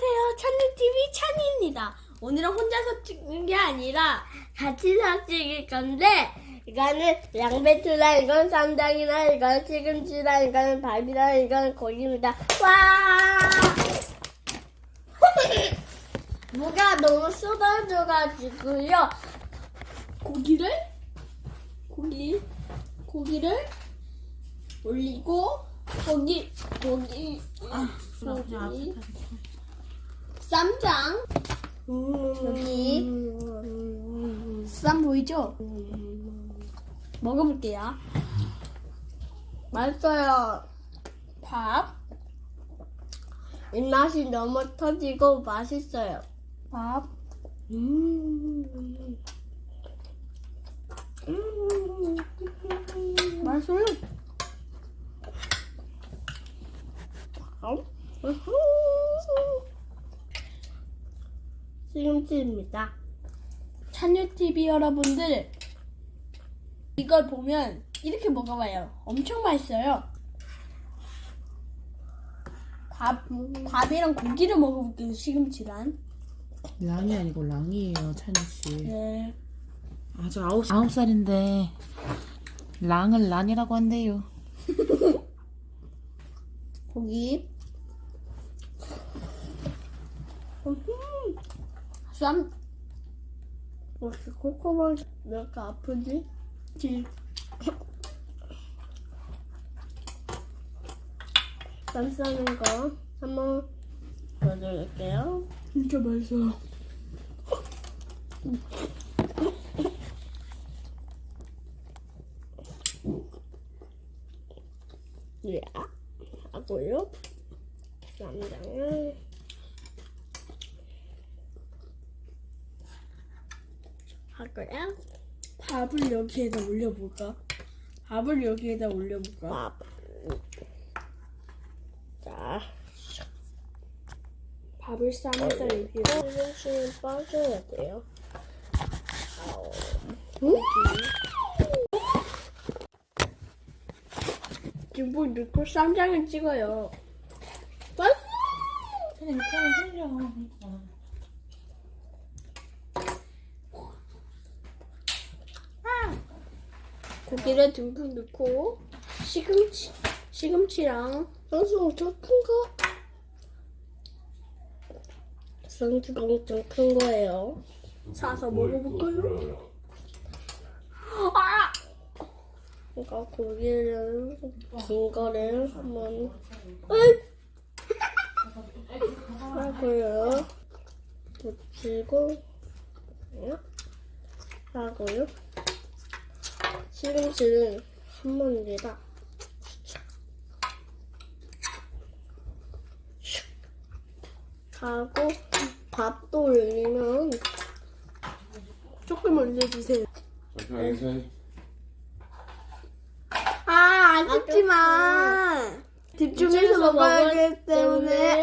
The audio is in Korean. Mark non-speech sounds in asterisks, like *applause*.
안녕하세요. 찬이TV 찬이입니다. 오늘은 혼자서 찍는 게 아니라 같이 사 찍을 건데, 이거는 양배추랑 이건 쌈장이랑 이건 시금치랑 이건 밥이랑 이건 고기입니다. 와! *laughs* 무가 너무 쏟아져가지고요. 고기를, 고기, 고기를 올리고, 고기, 고기, 고기, 쌈장, 여기, 쌈 보이죠? 먹어볼게요. 맛있어요. 밥. 입맛이 너무 터지고 맛있어요. 밥. 맛있어요. 밥. 우후. 시금치입니다. 찬유TV 여러분들, 이걸 보면 이렇게 먹어봐요. 엄청 맛있어요. 밥, 밥이랑 고기를 먹어볼게요, 시금치랑. 랑이 아니고 랑이에요, 찬희 씨. 네. 아주 아홉 아홉 살인데 랑을 란이라고 한대요. 고기. 음, 쌈. 왜 이렇게 콧구멍 왜 이렇게 아프지? 지. *laughs* 쌈 싸는 거 한번 보여드릴게요. 진짜 맛있어요. 예, 하고요. 쌈장을 하고요. 밥을 여기에다 올려볼까? 밥을 여기에다 올려볼까? 밥. 자. 밥을 쌈에다 여기에. 조금씩 빠져야 돼요. 고기. 김부 넣고 쌈장을 찍어요. 맛있어! 찬이 이렇게 하면 흘려. 고기를 듬뿍 넣고 시금치 시금치랑 상수 엄청 큰 거. 상수가 엄청 큰 거예요. 사서 먹어볼까요? 아! 그러니까 고기를 긴 거를 한번! 하고요. 붙이고 하고요. 시금치를 한 번에다 하고 밥도 올리면 조금 올려주세요. 인사해. 아, 아쉽지만 집중해서 먹어야 하기 때문에